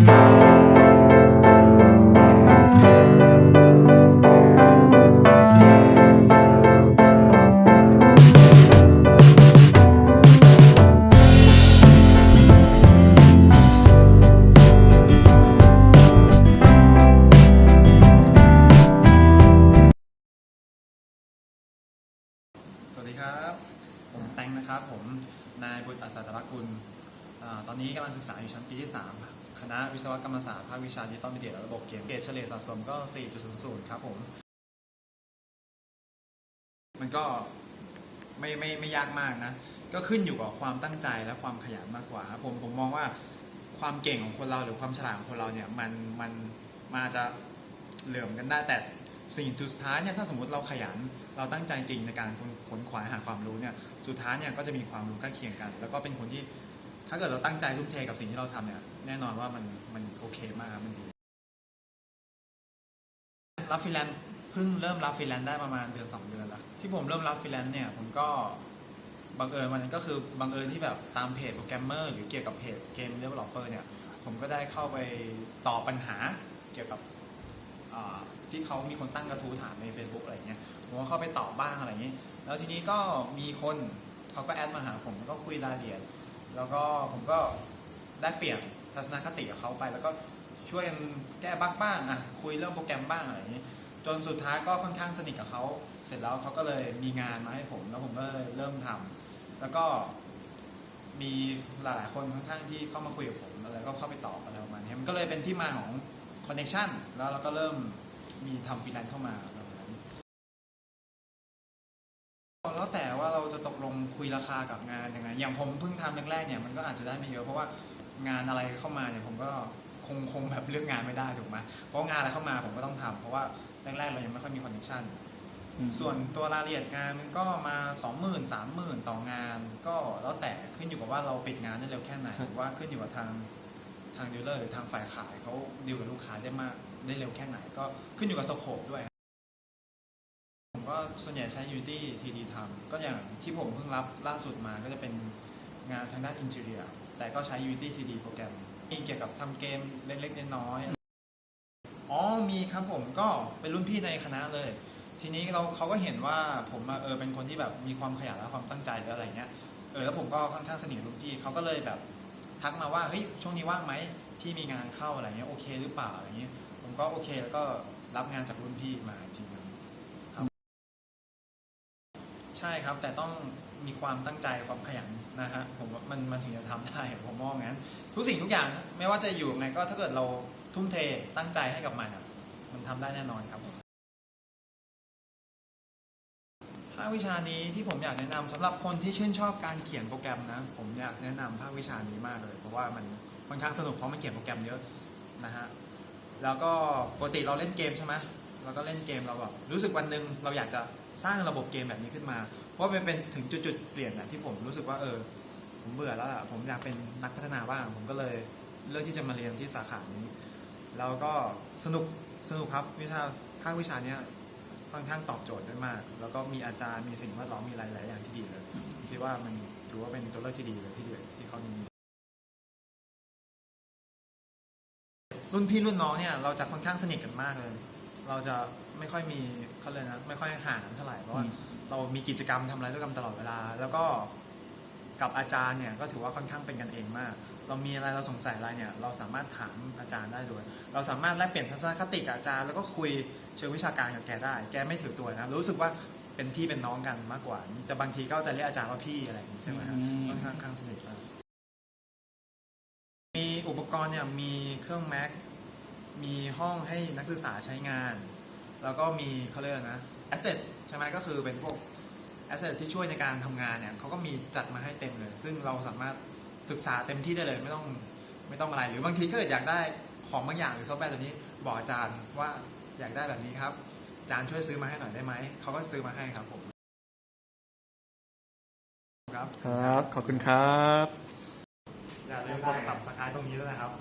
สวัสดีครับ ผมแตงนะครับ ผม นายบุตรอัศตรกุล ตอนนี้กำลังศึกษาอยู่ชั้นปีที่ 3 คณะวิศวกรรมศาสตร์ภาควิชาดิจิตอลมีเดียและระบบเกมเกรดเฉลี่ยสะสมก็ 4.00 ครับผม มันก็ไม่ไม่ไม่ยากมากนะ ก็ขึ้นอยู่กับความตั้งใจและความขยันมากกว่าครับผมผมมองว่าความเก่งของคนเราหรือความฉลาดของคนเราเนี่ยมันมันมาจะเหลื่อมกันได้แต่สิ่งสุดท้ายเนี่ยถ้าสมมติเราขยันเราตั้งใจจริงในการค้นขวายหาความรู้เนี่ยสุดท้ายเนี่ยก็จะมีความรู้ใกล้เคียงกัน แล้วก็เป็นคนที่ ถ้าเกิดเราตั้งใจทุ่มเทกับสิ่งที่เราทำเนี่ยแน่นอนว่ามันมันโอเคมากครับมันดีรับฟรีแลนซ์เพิ่งเริ่มรับฟรีแลนซ์ได้ประมาณเดือน2 เดือนแล้วที่ผมเริ่มรับฟรีแลนซ์เนี่ยผมก็บังเอิญมันก็คือบังเอิญที่แบบตามเพจโปรแกรมเมอร์หรือเกี่ยวกับเพจเกมเดเวลลอปเปอร์เนี่ยผมก็ได้เข้าไปตอบปัญหาเกี่ยวกับที่เขามีคนตั้งกระทู้ถามใน Facebook อะไรเงี้ยผมก็เข้าไปตอบบ้างอะไรอย่างนี้แล้วทีนี้ก็มีคนเขาก็แอดมาหาผมก็คุยรายละเอียด แล้วก็ผมก็ได้เปลี่ยนทัศนคติกับเขาไป แล้วก็ช่วยกันแก้บ้างบ้างอะคุยเรื่องโปรแกรมบ้างอะไรอย่างนี้ จนสุดท้ายก็ค่อนข้างสนิทกับเขาเสร็จแล้วเขาก็เลยมีงานมาให้ผม แล้วผมก็เลยเริ่มทำแล้วก็มีหลายๆคนค่อนข้างที่เข้ามาคุยกับผมแล้วก็เข้าไปตอบอะไรประมาณนี้มันก็เลยเป็นที่มาของคอนเน t ชันแล้วเราก็เริ่มมีทำฟรีแลนซ์เข้ามาประ คุยราคากับงานยังไงอย่างผมเพิ่งทำแรกๆเนี่ยมันก็อาจจะได้ไม่เยอะเพราะว่างานอะไรเข้ามาเนี่ยผมก็คงคงแบบเลือกงานไม่ได้ถูกไหมเพราะงานอะไรเข้ามาผมก็ต้องทำเพราะว่าแรกๆเรายังไม่ค่อยมีคอนเน t ชันส่วนตัวรายละเอียดงานมันก็มา 20,000 30,000 ต่องาน ก็แล้วแต่ขึ้นอยู่กับว่าเราปิดงานได้เร็วแค่ไหนครับ หรือว่าขึ้นอยู่กับทางทางดีลเลอร์หรือทางฝ่ายขายเขาดีลกับลูกค้าได้มากได้เร็วแค่ไหน ก็ขึ้นอยู่กับสโคปด้วยผม ก็ส่วนใหญ่ใช้ Unity 3D ทำก็อย่างที่ผมเพิ่งรับล่าสุดมาก็จะเป็นงานทางด้าน Interior แต่ก็ใช้ Unity 3D โปรแกรมมีเกี่ยวกับทำเกมเล็กๆน้อยๆอ๋อมีครับผมก็เป็นรุ่นพี่ในคณะเลย ทีนี้เราเขาก็เห็นว่าผมอะเออเป็นคนที่แบบมีความขยันและความตั้งใจหรืออะไรเงี้ยเออแล้วผมก็ค่อนข้างสนิทรุ่นพี่เขาก็เลยแบบทักมาว่าเฮ้ยช่วงนี้ว่างไหมพี่มีงานเข้าอะไรเงี้ยโอเคหรือเปล่าอะไรเงี้ยผมก็โอเคแล้วก็รับงานจากรุ่นพี่มาทีนึง ใช่ครับ แต่ต้องมีความตั้งใจความขยันนะฮะผมว่ามันมันถึงจะทำได้ผมมองงั้น ทุกสิ่งทุกอย่างไม่ว่าจะอยู่ไงก็ถ้าเกิดเราทุ่มเทตั้งใจให้กับมันมันทำได้แน่นอนครับผมภาควิชานี้ที่ผมอยากแนะนำสำหรับคนที่ชื่นชอบการเขียนโปรแกรมนะ ผมอยากแนะนำภาควิชานี้มากเลย เพราะว่ามันค่อนข้างสนุกเพราะมันเขียนโปรแกรมเยอะนะฮะแล้วก็ปกติเราเล่นเกมใช่ไหม เราก็เล่นเกมเราแบบรู้สึกวันหนึ่งเราอยากจะสร้างระบบเกมแบบนี้ขึ้นมา เพราะมันเป็นถึงจุดๆเปลี่ยนนะที่ผมรู้สึกว่าเออ ผมเบื่อแล้วอะผมอยากเป็นนักพัฒนาบ้าง ผมก็เลยเลือกที่จะมาเรียนที่สาขานี้ แล้วก็สนุกสนุกครับวิชาภาควิชาเนี้ยค่อนข้างตอบโจทย์ได้มาก แล้วก็มีอาจารย์มีสิ่งแวดล้อมมีหลายๆอย่างที่ดีเลยคิดว่ามันถือว่าเป็นตัวเลือกที่ดีเลยที่เดียวที่เขามีรุ่นพี่รุ่นน้องเนี่ยเราจะค่อนข้างสนิทกันมากเลย เราจะไม่ค่อยมีเขาเลยกนะไม่ค่อยห่างกันเท่าไหร่เพราะว่าอืมเรามีกิจกรรมทำอะไรด้วยกันตลอดเวลา แล้วก็กับอาจารย์เนี่ยก็ถือว่าค่อนข้างเป็นกันเองมาก เรามีอะไรเราสงสัยอะไรเนี่ย เราสามารถถามอาจารย์ได้เลยเราสามารถแลกเปลี่ยนทัศนคติกับอาจารย์ แล้วก็คุยเชิงวิชาการกับแกได้ แกไม่ถือตัวนะรู้สึกว่าเป็นพี่เป็นน้องกันมากกว่าแต่บางทีก็จะเรียกอาจารย์ว่าพี่อะไรอย่างนี้ใช่ไหมครับอืมค่อนข้างข้างสนิทมากมีอุปกรณ์เนี่ยมีเครื่องแม็ก มีห้องให้นักศึกษาใช้งาน แล้วก็มีเขาเรียกอะไรนะแอสเซทใช่ไหมก็คือเป็นพวกแอสเซทที่ช่วยในการทำงานเนี่ยเขาก็มีจัดมาให้เต็มเลย ซึ่งเราสามารถศึกษาเต็มที่ได้เลยไม่ต้องไม่ต้องอะไร หรือบางทีก็เกิดอยากได้ของบางอย่างหรือซอฟต์แวร์ตัวนี้บอกอาจารย์ว่าอยากได้แบบนี้ครับอาจารย์ช่วยซื้อมาให้หน่อยได้ไหมเขาก็ซื้อมาให้ครับผมครับ ครับ ขอบคุณครับ อย่าลืมกด subscribe ตรงนี้ด้วยนะครับ